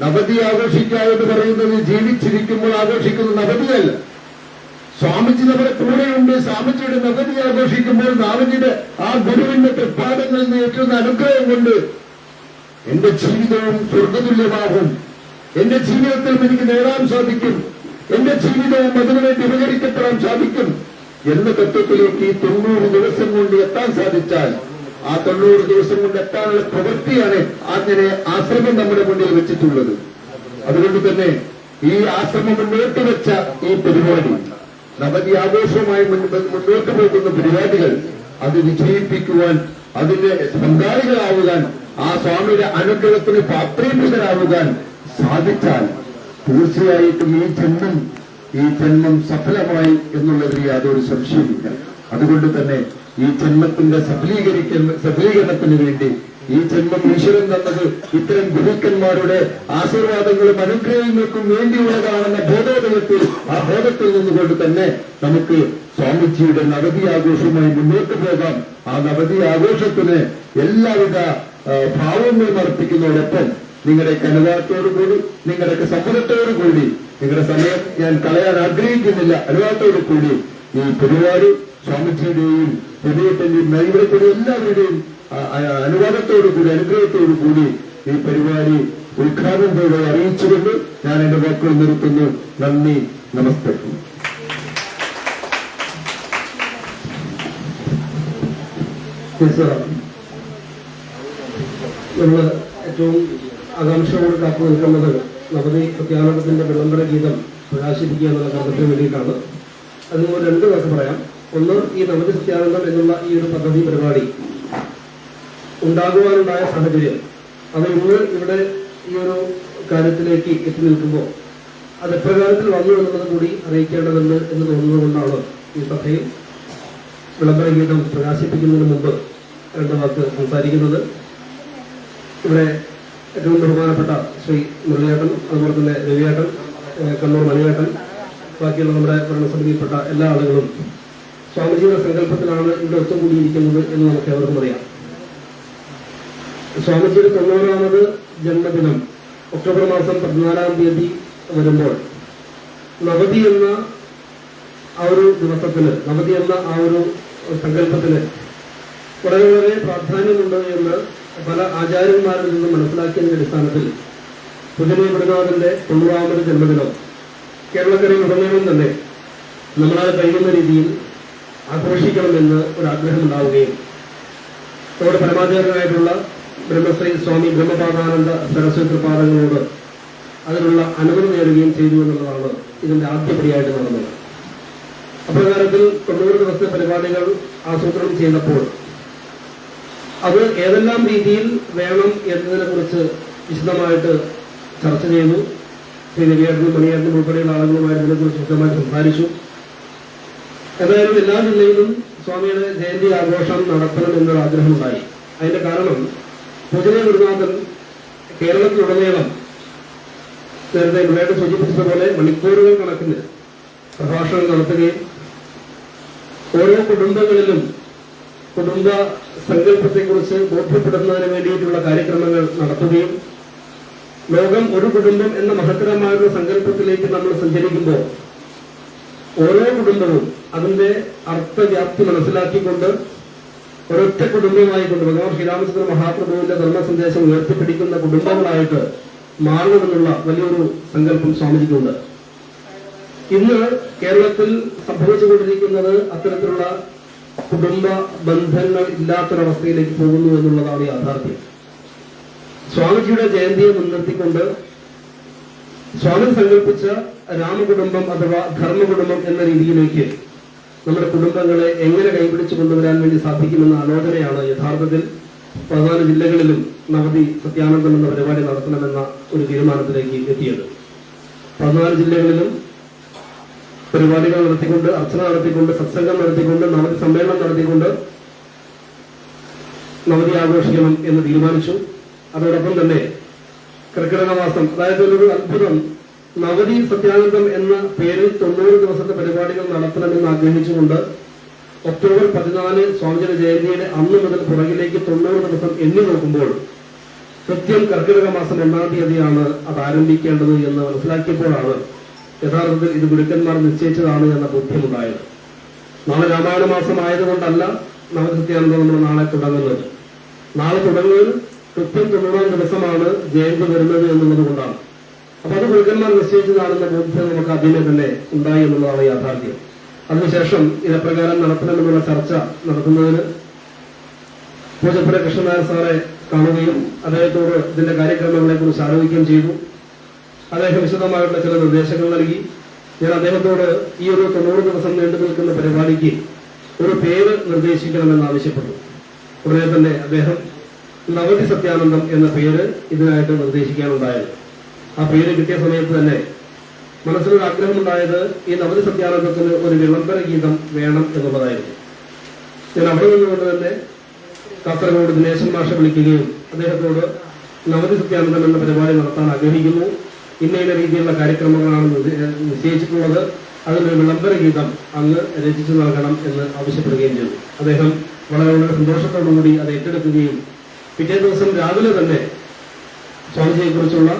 നവതി ആഘോഷിക്കുക എന്ന് പറയുന്നത് ജീവിച്ചിരിക്കുമ്പോൾ ആഘോഷിക്കുന്ന നവതിയല്ല സ്വാമിജി നമ്മുടെ കൂടെയുണ്ട്. സ്വാമിജിയുടെ നവതി ആഘോഷിക്കുമ്പോൾ സ്വാമിജിയുടെ ആ ഗുരുവിന്റെ തൃപ്പാടങ്ങളിൽ നേറ്റുന്ന അനുഗ്രഹം കൊണ്ട് എന്റെ ജീവിതവും സ്വർഗതുല്യമാകും എന്റെ ജീവിതത്തിൽ എനിക്ക് നേടാൻ സാധിക്കും. എന്റെ ജീവിതവും അതിനുവേണ്ടി ഉപകരിക്കപ്പെടാൻ സാധിക്കും. എന്ന തത്വത്തിലേക്ക് ഈ തൊണ്ണൂറ് ദിവസം കൊണ്ട് എത്താൻ സാധിച്ചാൽ ആ തൊണ്ണൂറ് ദിവസം കൊണ്ട് എത്താനുള്ള പ്രവൃത്തിയാണ് അങ്ങനെ ആശ്രമം നമ്മുടെ മുന്നിൽ വെച്ചിട്ടുള്ളത്. അതുകൊണ്ട് തന്നെ ഈ ആശ്രമം മുന്നോട്ട് വെച്ച ഈ പരിപാടി നവതി ആഘോഷവുമായി മുന്നോട്ട് പോകുന്ന പരിപാടികൾ അത് വിജയിപ്പിക്കുവാൻ അതിന്റെ പങ്കാളികളാവുകാൻ ആ സ്വാമിയുടെ അനുഗ്രഹത്തിന് പാത്രീഭൂതരാവുവാൻ സാധിച്ചാൽ തീർച്ചയായിട്ടും ഈ ജന്മം ഈ ജന്മം സഫലമായി എന്നുള്ളതിൽ യാതൊരു സംശയമില്ല അതുകൊണ്ട് തന്നെ ഈ ജന്മത്തിന്റെ സഫലീകരിക്കൽ സഫലീകരണത്തിന് വേണ്ടി ഈ ജന്മം ഈശ്വരൻ തന്നത് ഇത്തരം ഗുരുക്കന്മാരുടെ ആശീർവാദങ്ങളും അനുഗ്രഹങ്ങൾക്കും വേണ്ടിയുള്ളതാണെന്ന ബോധോദയത്തിൽ ആ ബോധത്തിൽ നിന്നുകൊണ്ട് തന്നെ നമുക്ക് സ്വാമിജിയുടെ നവതി ആഘോഷവുമായി മുന്നോട്ട് പോകാം. ആ നവതി ആഘോഷത്തിന് എല്ലാവിധ ഭാവങ്ങളും അർപ്പിക്കുന്നതോടൊപ്പം നിങ്ങളുടെ കനുവാദത്തോടു കൂടി നിങ്ങളുടെ സമ്മതത്തോടു കൂടി നിങ്ങളുടെ സമയം ഞാൻ കളയാൻ ആഗ്രഹിക്കുന്നില്ല. അനുവാദത്തോടു കൂടി ഈ പരിപാടി സ്വാമിജിയുടെയും ഹൃദയത്തിന്റെയും നൈവരത്തിന്റെയും എല്ലാവരുടെയും അനുവാദത്തോടു കൂടി അനുഗ്രഹത്തോടു കൂടി ഈ പരിപാടി ഉദ്ഘാടനം ചെയ്ത് അറിയിച്ചുകൊണ്ട് ഞാൻ എന്റെ വാക്കുകൾ നിർത്തുന്നു. നന്ദി നമസ്തേ. നമ്മൾ ഏറ്റവും ആകാംക്ഷയോട് കാത്തു നിൽക്കുന്നത് നവതി പ്രത്യാനത്തിന്റെ വിളംബര ഗീതം പ്രകാശിപ്പിക്കുക എന്നുള്ള കർമ്മത്തിന് വേണ്ടിയിട്ടാണ് മുമ്പ് രണ്ട് കാര്യം പറയാം. ഒന്ന് ഈ നവതി സത്യാനന്ദം എന്നുള്ള ഈ ഒരു പദ്ധതി പരിപാടി ഉണ്ടാകുവാനുണ്ടായ സാഹചര്യം. അത് ഇന്ന് ഇവിടെ ഈ ഒരു കാര്യത്തിലേക്ക് എത്തി നിൽക്കുമ്പോൾ അത് എപ്രകാരത്തിൽ വന്നു എന്നുള്ളത് കൂടി അറിയിക്കേണ്ടതുണ്ട് എന്ന് തോന്നുന്നതുകൊണ്ടാണ് ഈ സഭയിൽ വിളംബര ഗീതം പ്രകാശിപ്പിക്കുന്നതിന് മുമ്പ് രണ്ട് വാക്ക് സംസാരിക്കുന്നത്. ഇവിടെ ഏറ്റവും ബഹുമാനപ്പെട്ട ശ്രീ മുരളിയേട്ടൻ അതുപോലെ തന്നെ രവിയേട്ടൻ കണ്ണൂർ മണിയേട്ടൻ ബാക്കിയുള്ള നമ്മുടെ ഭരണസമിതിയിൽപ്പെട്ട എല്ലാ ആളുകളും സ്വാമിജിയുടെ സങ്കല്പത്തിലാണ് ഇവിടെ ഒത്തുകൂടിയിരിക്കുന്നത് എന്ന് നമുക്ക് എവർക്കും അറിയാം. സ്വാമിജിയുടെ തൊണ്ണൂറാമത് ജന്മദിനം ഒക്ടോബർ മാസം പതിനാലാം തീയതി വരുമ്പോൾ നവതി എന്ന ആ ഒരു ദിവസത്തിന് നവതി എന്ന ആ ഒരു സങ്കല്പത്തിന് വളരെ വളരെ പ്രാധാന്യമുണ്ട് എന്ന് പല ആചാര്യന്മാരിൽ നിന്നും മനസ്സിലാക്കിയതിന്റെ അടിസ്ഥാനത്തിൽ പുതിയ പ്രതിനാഥന്റെ തൊണ്ണൂറാമത് ജന്മദിനം കേരളക്കരയിൽ ഉടനീളം തന്നെ നമ്മളാൽ കഴിയുന്ന രീതിയിൽ ആഘോഷിക്കണമെന്ന് ഒരു ആഗ്രഹം ഉണ്ടാവുകയും നമ്മുടെ പരമാചാര്യനായിട്ടുള്ള ബ്രഹ്മശ്രീ സ്വാമി ബ്രഹ്മപാദാനന്ദ സരസ്വതി പാദങ്ങളോട് അതിനുള്ള അനുമതി നേടുകയും ചെയ്തു എന്നുള്ളതാണ് ഇതിന്റെ ആദ്യപടിയായിട്ട് നടന്നത്. അപ്രകാരത്തിൽ തൊണ്ണൂറ് ദിവസത്തെ പരിപാടികൾ ആസൂത്രണം ചെയ്തപ്പോൾ അത് ഏതെല്ലാം രീതിയിൽ വേണം എന്നതിനെ കുറിച്ച് വിശദമായിട്ട് ചർച്ച ചെയ്തു. ശ്രീ മണിയേട്ടനും ഉൾപ്പെടെയുള്ള ആളുകളുമായി ഇതിനെക്കുറിച്ച് ശക്തമായി സംസാരിച്ചു. എന്തായാലും എല്ലാ ജില്ലയിലും സ്വാമിയുടെ ജയന്തി ആഘോഷം നടത്തണം എന്നൊരു ആഗ്രഹമുണ്ടായി. അതിന്റെ കാരണം പൂജനീയ ഗുരുനാഥൻ കേരളത്തിലുടനീളം നേരത്തെ ഇവിടെ സൂചിപ്പിച്ചതുപോലെ മണിക്കൂറുകൾ കണക്കിന് പ്രഭാഷണം നടത്തുകയും ഓരോ കുടുംബങ്ങളിലും കുടുംബ സങ്കല്പത്തെക്കുറിച്ച് ബോധ്യപ്പെടുന്നതിന് വേണ്ടിയിട്ടുള്ള കാര്യക്രമങ്ങൾ നടത്തുകയും ലോകം ഒരു കുടുംബം എന്ന മഹത്തരമായ ഒരു സങ്കല്പത്തിലേക്ക് നമ്മൾ സഞ്ചരിക്കുമ്പോൾ ഓരോ കുടുംബവും അതിന്റെ അർത്ഥവ്യാപ്തി മനസ്സിലാക്കിക്കൊണ്ട് ഒരൊറ്റ കുടുംബമായിക്കൊണ്ട് ഭഗവാൻ ശ്രീരാമചന്ദ്ര മഹാപ്രഭുവിന്റെ ധർമ്മ സന്ദേശം ഉയർത്തിപ്പിടിക്കുന്ന കുടുംബങ്ങളായിട്ട് മാറണമെന്നുള്ള വലിയൊരു സങ്കല്പം സ്വാമിജിക്കുണ്ട്. ഇന്ന് കേരളത്തിൽ സംഭവിച്ചുകൊണ്ടിരിക്കുന്നത് അത്തരത്തിലുള്ള കുടുംബ ബന്ധങ്ങൾ ഇല്ലാത്തൊരവസ്ഥയിലേക്ക് പോകുന്നു എന്നുള്ളതാണ് യാഥാർത്ഥ്യം. സ്വാമിജിയുടെ ജയന്തിയെ മുൻനിർത്തിക്കൊണ്ട് സ്വാമി സങ്കല്പിച്ച രാമകുടുംബം അഥവാ ധർമ്മകുടുംബം എന്ന രീതിയിലേക്ക് നമ്മുടെ കുടുംബങ്ങളെ എങ്ങനെ കൈപിടിച്ചു കൊണ്ടുവരാൻ വേണ്ടി സാധിക്കുമെന്ന ആലോചനയാണ് യഥാർത്ഥത്തിൽ പതിനാല് ജില്ലകളിലും നവതി സത്യാനന്ദം എന്ന പരിപാടി നടത്തണമെന്ന ഒരു തീരുമാനത്തിലേക്ക് എത്തിയത്. പതിനാല് ജില്ലകളിലും പരിപാടികൾ നടത്തിക്കൊണ്ട് അർച്ചന നടത്തിക്കൊണ്ട് സത്സംഗം നടത്തിക്കൊണ്ട് നവതി സമ്മേളനം നടത്തിക്കൊണ്ട് നവതി ആഘോഷിക്കണം എന്ന് തീരുമാനിച്ചു. അതോടൊപ്പം തന്നെ കർക്കിടക മാസം അതായത് ഒരു അത്ഭുതം. നവതി സത്യാനന്ദം എന്ന പേരിൽ തൊണ്ണൂറ് ദിവസത്തെ പരിപാടികൾ നടത്തണമെന്ന് ആഗ്രഹിച്ചുകൊണ്ട് ഒക്ടോബർ പതിനാല് സ്വാമിജിയുടെ ജയന്തിയുടെ അന്ന് മുതൽ പുറകിലേക്ക് തൊണ്ണൂറ് ദിവസം എണ്ണി നോക്കുമ്പോൾ കൃത്യം കർക്കിടക മാസം ഒന്നാം തീയതിയാണ് അത് ആരംഭിക്കേണ്ടത് എന്ന് മനസ്സിലാക്കിയപ്പോഴാണ് യഥാർത്ഥത്തിൽ ഇത് ഗുരുക്കന്മാർ നിശ്ചയിച്ചതാണ് എന്ന ബോധ്യമുണ്ടായത്. നാളെ രാമായണ മാസം ആയതുകൊണ്ടല്ല നവസത്യാനന്ദം നമ്മൾ നാളെ തുടങ്ങുന്നത്. നാളെ തുടങ്ങുന്നത് കൃത്യം തൊണ്ണൂറാം ദിവസമാണ് ജയന്തി വരുന്നത് എന്നുള്ളത് കൊണ്ടാണ്. അപ്പൊ അത് ഗുരുക്കന്മാർ നിശ്ചയിച്ചതാണെന്ന ബോധ്യം നമുക്ക് അതിനെ തന്നെ ഉണ്ടായി എന്നുള്ളതാണ് യാഥാർത്ഥ്യം. അതിനുശേഷം ഇതപ്രകാരം നടത്തണമെന്നുള്ള ചർച്ച നടത്തുന്നതിന് പൂജപ്പുര കൃഷ്ണനായർ സാറെ കാണുകയും അദ്ദേഹത്തോട് ഇതിന്റെ കാര്യക്രമങ്ങളെ കുറിച്ച് ആലോചിക്കുകയും ചെയ്തു. അദ്ദേഹം വിശദമായിട്ടുള്ള ചില നിർദ്ദേശങ്ങൾ നൽകി. ഞാൻ അദ്ദേഹത്തോട് ഈ ഒരു തൊണ്ണൂറ് ദിവസം നീണ്ടു നിൽക്കുന്ന പരിപാടിക്ക് ഒരു പേര് നിർദ്ദേശിക്കണമെന്ന് ആവശ്യപ്പെട്ടു. ഉടനെ തന്നെ അദ്ദേഹം നവതി സത്യാനന്ദം എന്ന പേര് ഇതിനായിട്ട് നിർദ്ദേശിക്കാനുണ്ടായത്. ആ പേര് കിട്ടിയ സമയത്ത് തന്നെ മനസ്സിലൊരു ആഗ്രഹമുണ്ടായത് ഈ നവതി സത്യാനന്ദത്തിന് ഒരു വിളംബര ഗീതം വേണം എന്നുള്ളതായിരുന്നു. ഞാൻ അവിടെ നിന്നുകൊണ്ട് തന്നെ കാസർഗോഡ് ദിനേശൻ മാഷ വിളിക്കുകയും അദ്ദേഹത്തോട് നവതി സത്യാനന്ദം എന്ന പരിപാടി നടത്താൻ ആഗ്രഹിക്കുന്നു. ഇന്ന ഇന്ന രീതിയിലുള്ള കാര്യക്രമങ്ങളാണ് നിശ്ചയ- നിശ്ചയിച്ചിട്ടുള്ളത്. അതിനൊരു വിളംബര ഗീതം അങ്ങ് രചിച്ചു നൽകണം എന്ന് ആവശ്യപ്പെടുകയും ചെയ്തു. അദ്ദേഹം വളരെ വളരെ സന്തോഷത്തോടുകൂടി അത് ഏറ്റെടുക്കുകയും പിറ്റേ ദിവസം രാവിലെ തന്നെ സ്വാമിജിയെ കുറിച്ചുള്ള